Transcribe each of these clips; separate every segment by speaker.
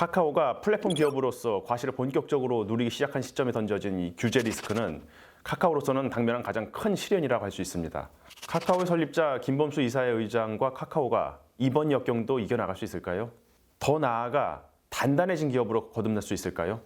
Speaker 1: 카카오가 플랫폼 기업으로서 과실을 본격적으로 누리기 시작한 시점에 던져진 이 규제 리스크는 카카오로서는 당면한 가장 큰 시련이라고 할 수 있습니다. 카카오의 설립자 김범수 이사의 의장과 카카오가 이번 역경도 이겨나갈 수 있을까요? 더 나아가 단단해진 기업으로 거듭날 수 있을까요?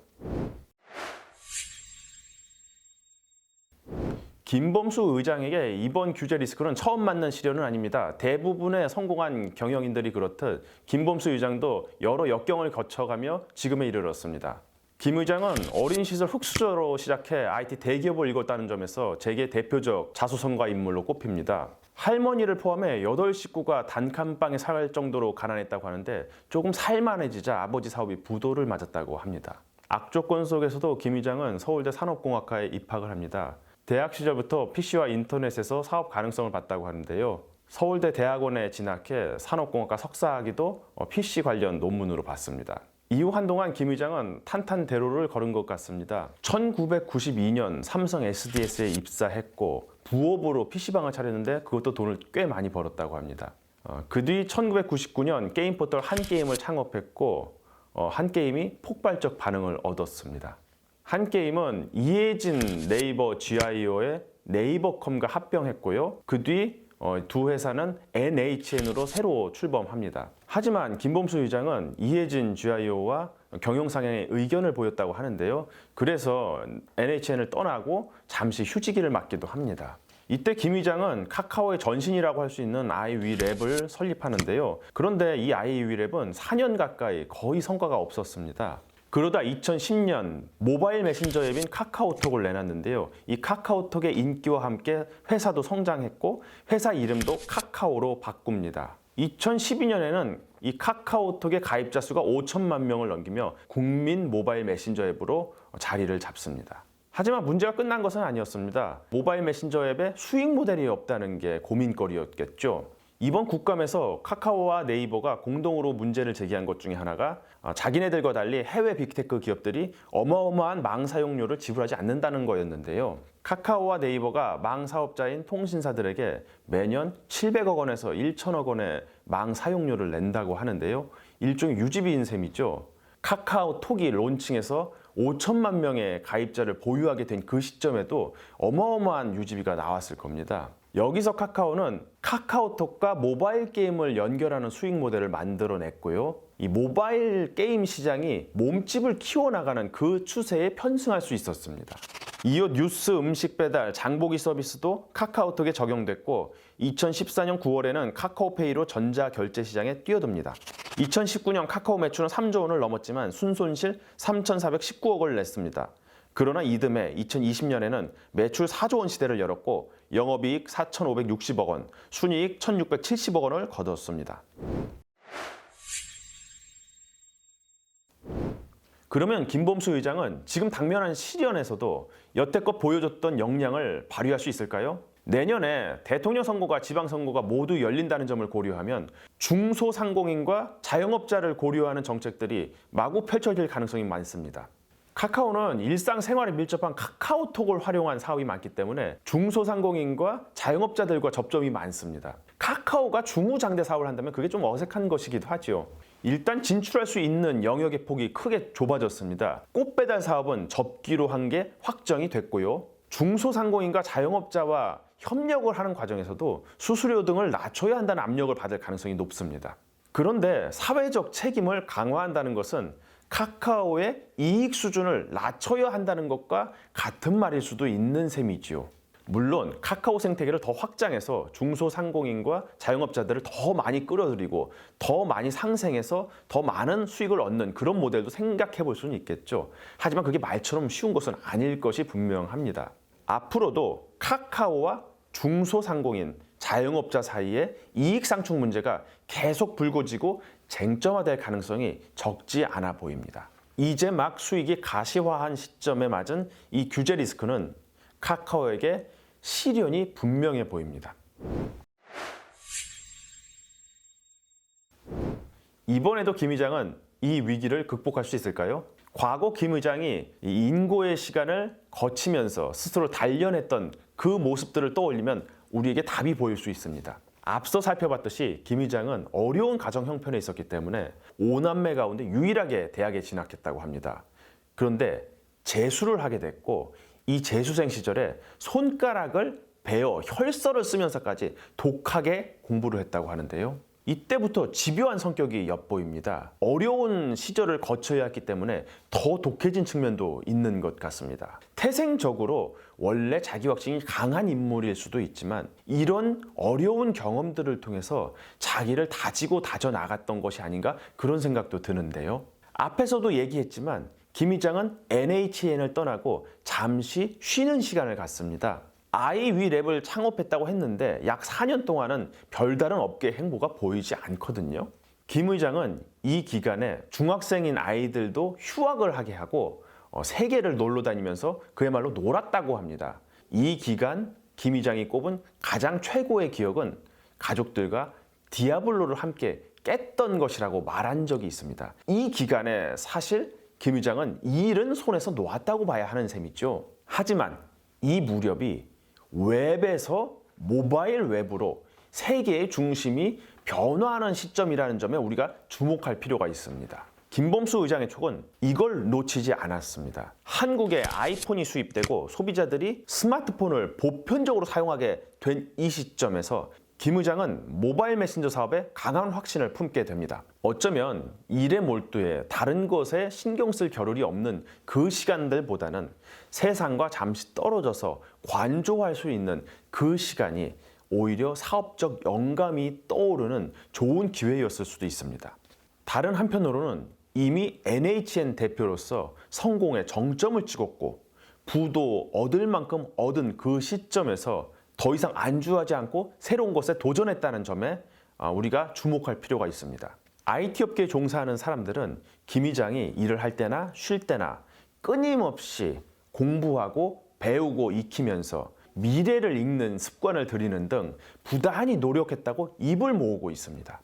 Speaker 1: 김범수 의장에게 이번 규제 리스크는 처음 맞는 시련은 아닙니다. 대부분의 성공한 경영인들이 그렇듯 김범수 의장도 여러 역경을 거쳐가며 지금에 이르렀습니다. 김 의장은 어린 시절 흑수저로 시작해 IT 대기업을 읽었다는 점에서 제게 대표적 자수성가 인물로 꼽힙니다. 할머니를 포함해 8식구가 단칸방에 살 정도로 가난했다고 하는데 조금 살만해지자 아버지 사업이 부도를 맞았다고 합니다. 악조건 속에서도 김 의장은 서울대 산업공학과에 입학을 합니다. 대학 시절부터 PC와 인터넷에서 사업 가능성을 봤다고 하는데요. 서울대 대학원에 진학해 산업공학과 석사학위도 PC 관련 논문으로 봤습니다. 이후 한동안 김 의장은 탄탄대로를 걸은 것 같습니다. 1992년 삼성 SDS에 입사했고 부업으로 PC방을 차렸는데 그것도 돈을 꽤 많이 벌었다고 합니다. 어, 그뒤 1999년 게임 포털 한 게임을 창업했고 어, 한 게임이 폭발적 반응을 얻었습니다. 한 게임은 이해진 네이버 GIO의 네이버컴과 합병했고요. 그 뒤 두 회사는 NHN으로 새로 출범합니다. 하지만 김범수 의장은 이해진 GIO와 경영상의 의견을 보였다고 하는데요. 그래서 NHN을 떠나고 잠시 휴직기를 맞기도 합니다. 이때 김 의장은 카카오의 전신이라고 할 수 있는 아이위 랩을 설립하는데요. 그런데 이 아이위 랩은 4년 가까이 거의 성과가 없었습니다. 그러다 2010년 모바일 메신저 앱인 카카오톡을 내놨는데요. 이 카카오톡의 인기와 함께 회사도 성장했고 회사 이름도 카카오로 바꿉니다. 2012년에는 이 카카오톡의 가입자 수가 5천만 명을 넘기며 국민 모바일 메신저 앱으로 자리를 잡습니다. 하지만 문제가 끝난 것은 아니었습니다. 모바일 메신저 앱에 수익 모델이 없다는 게 고민거리였겠죠. 이번 국감에서 카카오와 네이버가 공동으로 문제를 제기한 것 중에 하나가 어, 자기네들과 달리 해외 빅테크 기업들이 어마어마한 망 사용료를 지불하지 않는다는 거였는데요. 카카오와 네이버가 망 사업자인 통신사들에게 매년 700억 원에서 1천억 원의 망 사용료를 낸다고 하는데요. 일종의 유지비인 셈이죠. 카카오톡이 론칭해서 5천만 명의 가입자를 보유하게 된 그 시점에도 어마어마한 유지비가 나왔을 겁니다. 여기서 카카오는 카카오톡과 모바일 게임을 연결하는 수익 모델을 만들어냈고요. 이 모바일 게임 시장이 몸집을 키워나가는 그 추세에 편승할 수 있었습니다. 이후 뉴스 음식 배달, 장보기 서비스도 카카오톡에 적용됐고 2014년 9월에는 카카오페이로 전자 결제 시장에 뛰어듭니다. 2019년 카카오 매출은 3조 원을 넘었지만 순손실 3,419억 원을 냈습니다. 그러나 이듬해 2020년에는 매출 4조 원 시대를 열었고 영업이익 4,560억 원, 순이익 1,670억 원을 거뒀습니다. 그러면 김범수 의장은 지금 당면한 시련에서도 여태껏 보여줬던 역량을 발휘할 수 있을까요? 내년에 대통령 선거가 지방선거가 모두 열린다는 점을 고려하면 중소상공인과 자영업자를 고려하는 정책들이 마구 펼쳐질 가능성이 많습니다. 카카오는 일상생활에 밀접한 카카오톡을 활용한 사업이 많기 때문에 중소상공인과 자영업자들과 접점이 많습니다. 카카오가 중우장대 사업을 한다면 그게 좀 어색한 것이기도 하죠. 일단 진출할 수 있는 영역의 폭이 크게 좁아졌습니다. 꽃배달 사업은 접기로 한 게 확정이 됐고요. 중소상공인과 자영업자와 협력을 하는 과정에서도 수수료 등을 낮춰야 한다는 압력을 받을 가능성이 높습니다. 그런데 사회적 책임을 강화한다는 것은 카카오의 이익 수준을 낮춰야 한다는 것과 같은 말일 수도 있는 셈이지요. 물론 카카오 생태계를 더 확장해서 중소상공인과 자영업자들을 더 많이 끌어들이고 더 많이 상생해서 더 많은 수익을 얻는 그런 모델도 생각해 볼 수는 있겠죠. 하지만 그게 말처럼 쉬운 것은 아닐 것이 분명합니다. 앞으로도 카카오와 중소상공인, 자영업자 사이에 이익 상충 문제가 계속 불거지고 쟁점화될 가능성이 적지 않아 보입니다. 이제 막 수익이 가시화한 시점에 맞은 이 규제 리스크는 카카오에게 시련이 분명해 보입니다. 이번에도 김 의장은 이 위기를 극복할 수 있을까요? 과거 김 의장이 이 인고의 시간을 거치면서 스스로 단련했던 그 모습들을 떠올리면 우리에게 답이 보일 수 있습니다. 앞서 살펴봤듯이 김 의장은 어려운 가정 형편에 있었기 때문에 오남매 가운데 유일하게 대학에 진학했다고 합니다. 그런데 재수를 하게 됐고 이 재수생 시절에 손가락을 베어 혈서를 쓰면서까지 독하게 공부를 했다고 하는데요. 이때부터 집요한 성격이 엿보입니다. 어려운 시절을 거쳐야 했기 때문에 더 독해진 측면도 있는 것 같습니다. 태생적으로 원래 자기 확신이 강한 인물일 수도 있지만 이런 어려운 경험들을 통해서 자기를 다지고 다져 나갔던 것이 아닌가 그런 생각도 드는데요. 앞에서도 얘기했지만 김 의장은 NHN을 떠나고 잠시 쉬는 시간을 갖습니다. 아이위 랩을 창업했다고 했는데 약 4년 동안은 별다른 업계 행보가 보이지 않거든요. 김 의장은 이 기간에 중학생인 아이들도 휴학을 하게 하고 어, 세계를 놀러 다니면서 그야말로 놀았다고 합니다. 이 기간 김 의장이 꼽은 가장 최고의 기억은 가족들과 디아블로를 함께 깼던 것이라고 말한 적이 있습니다. 이 기간에 사실 김 의장은 이 일은 손에서 놓았다고 봐야 하는 셈이죠. 하지만 이 무렵이 웹에서 모바일 웹으로 세계의 중심이 변화하는 시점이라는 점에 우리가 주목할 필요가 있습니다. 김범수 의장의 촉은 이걸 놓치지 않았습니다. 한국에 아이폰이 수입되고 소비자들이 스마트폰을 보편적으로 사용하게 된 이 시점에서 김 의장은 모바일 메신저 사업에 강한 확신을 품게 됩니다. 어쩌면 일에 몰두해 다른 것에 신경 쓸 겨를이 없는 그 시간들보다는 세상과 잠시 떨어져서 관조할 수 있는 그 시간이 오히려 사업적 영감이 떠오르는 좋은 기회였을 수도 있습니다. 다른 한편으로는 이미 NHN 대표로서 성공의 정점을 찍었고 부도 얻을 만큼 얻은 그 시점에서 더 이상 안주하지 않고 새로운 것에 도전했다는 점에 아, 우리가 주목할 필요가 있습니다. IT 업계에 종사하는 사람들은 김 의장이 일을 할 때나 쉴 때나 끊임없이 공부하고 배우고 익히면서 미래를 읽는 습관을 들이는 등 부단히 노력했다고 입을 모으고 있습니다.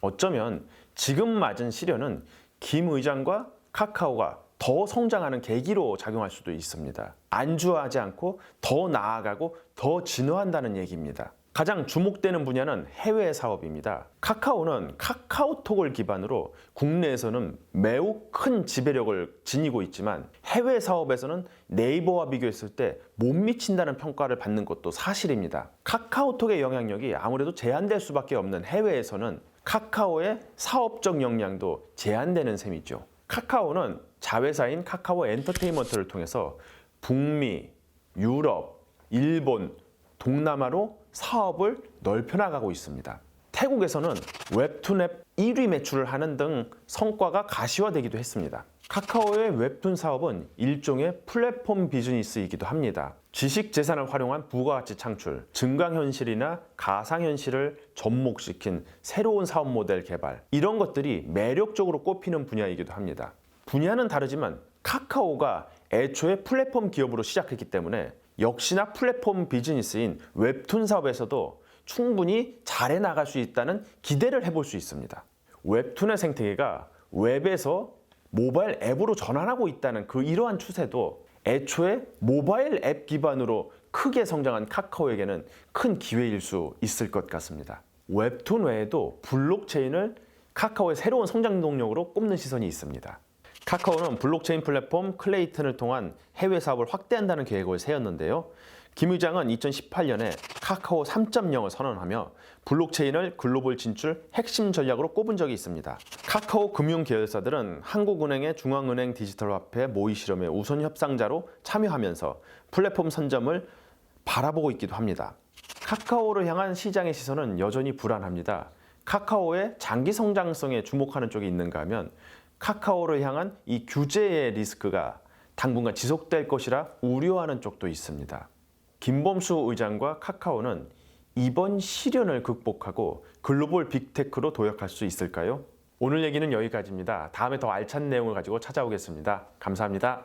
Speaker 1: 어쩌면 지금 맞은 시련은 김 의장과 카카오가 더 성장하는 계기로 작용할 수도 있습니다. 안주하지 않고 더 나아가고 더 진화한다는 얘기입니다. 가장 주목되는 분야는 해외 사업입니다. 카카오는 카카오톡을 기반으로 국내에서는 매우 큰 지배력을 지니고 있지만 해외 사업에서는 네이버와 비교했을 때 못 미친다는 평가를 받는 것도 사실입니다. 카카오톡의 영향력이 아무래도 제한될 수밖에 없는 해외에서는 카카오의 사업적 역량도 제한되는 셈이죠. 카카오는 자회사인 카카오 엔터테인먼트를 통해서 북미, 유럽, 일본, 동남아로 사업을 넓혀 나가고 있습니다. 태국에서는 웹툰 앱 1위 매출을 하는 등 성과가 가시화되기도 했습니다. 카카오의 웹툰 사업은 일종의 플랫폼 비즈니스이기도 합니다. 지식 재산을 활용한 부가가치 창출, 증강현실이나 가상현실을 접목시킨 새로운 사업 모델 개발, 이런 것들이 매력적으로 꼽히는 분야이기도 합니다. 분야는 다르지만 카카오가 애초에 플랫폼 기업으로 시작했기 때문에 역시나 플랫폼 비즈니스인 웹툰 사업에서도 충분히 잘해 나갈 수 있다는 기대를 해볼 수 있습니다. 웹툰의 생태계가 웹에서 모바일 앱으로 전환하고 있다는 그 이러한 추세도 애초에 모바일 앱 기반으로 크게 성장한 카카오에게는 큰 기회일 수 있을 것 같습니다. 웹툰 외에도 블록체인을 카카오의 새로운 성장 동력으로 꼽는 시선이 있습니다. 카카오는 블록체인 플랫폼 클레이튼을 통한 해외 사업을 확대한다는 계획을 세웠는데요. 김 의장은 2018년에 카카오 3.0을 선언하며 블록체인을 글로벌 진출 핵심 전략으로 꼽은 적이 있습니다. 카카오 금융 계열사들은 한국은행의 중앙은행 디지털 화폐 모의 실험의 우선 협상자로 참여하면서 플랫폼 선점을 바라보고 있기도 합니다. 카카오를 향한 시장의 시선은 여전히 불안합니다. 카카오의 장기 성장성에 주목하는 쪽이 있는가 하면 카카오를 향한 이 규제의 리스크가 당분간 지속될 것이라 우려하는 쪽도 있습니다. 김범수 의장과 카카오는 이번 시련을 극복하고 글로벌 빅테크로 도약할 수 있을까요? 오늘 얘기는 여기까지입니다. 다음에 더 알찬 내용을 가지고 찾아오겠습니다. 감사합니다.